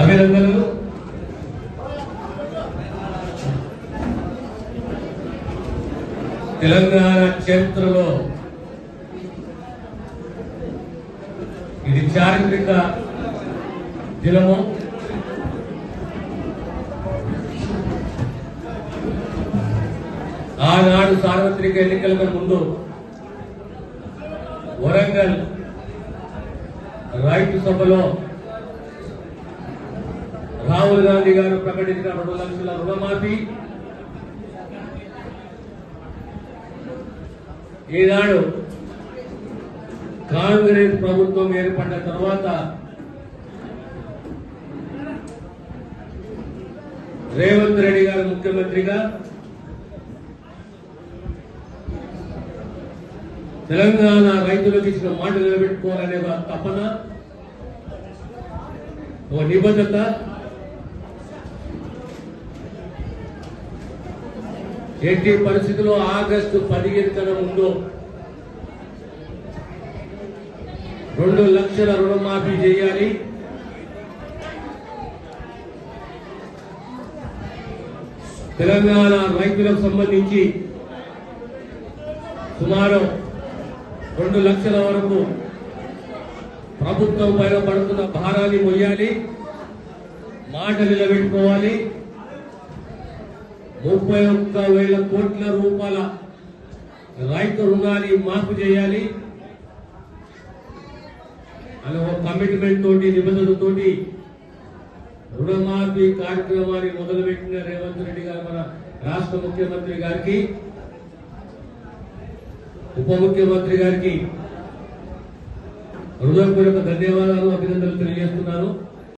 అభినందనలు. తెలంగాణ చరిత్రలో ఇది చారిత్రక దినము. ఆనాడు సార్వత్రిక ఎన్నికలకు ముందు వరంగల్ రైతు సభలో రాహుల్ గాంధీ గారు ప్రకటించిన రెండు లక్షల రుణమాఫీ. ఈనాడు కాంగ్రెస్ ప్రభుత్వం ఏర్పడిన తర్వాత రేవంత్ రెడ్డి గారు ముఖ్యమంత్రిగా తెలంగాణ రైతులకు ఇచ్చిన మాట నిలబెట్టుకోవాలనే తపన ఒక నిబద్ధత ఎట్టి పరిస్థితుల్లో ఆగస్టు పదిహేను కన్నా ముందు రెండు లక్షల రుణమాఫీ చేయాలి. తెలంగాణ రైతులకు సంబంధించి సుమారు రెండు లక్షల వరకు ప్రభుత్వం పైన పడుతున్న భారాన్ని మొయ్యాలి. మాట నిలబెట్టుకోవాలి. ముప్పై ఒక్క వేల కోట్ల రూపాయల రైతు రుణాన్ని మాఫీ చేయాలి. అని ఒక కమిట్మెంట్ తోటి నిబంధనలతోటి రుణమాఫీ కార్యక్రమాన్ని మొదలుపెట్టిన రేవంత్ రెడ్డి గారు మన రాష్ట్ర ముఖ్యమంత్రి గారికి ఉప ముఖ్యమంత్రి గారికి హృదయపూర్వక ధన్యవాదాలు అభినందనలు తెలియజేస్తున్నాను.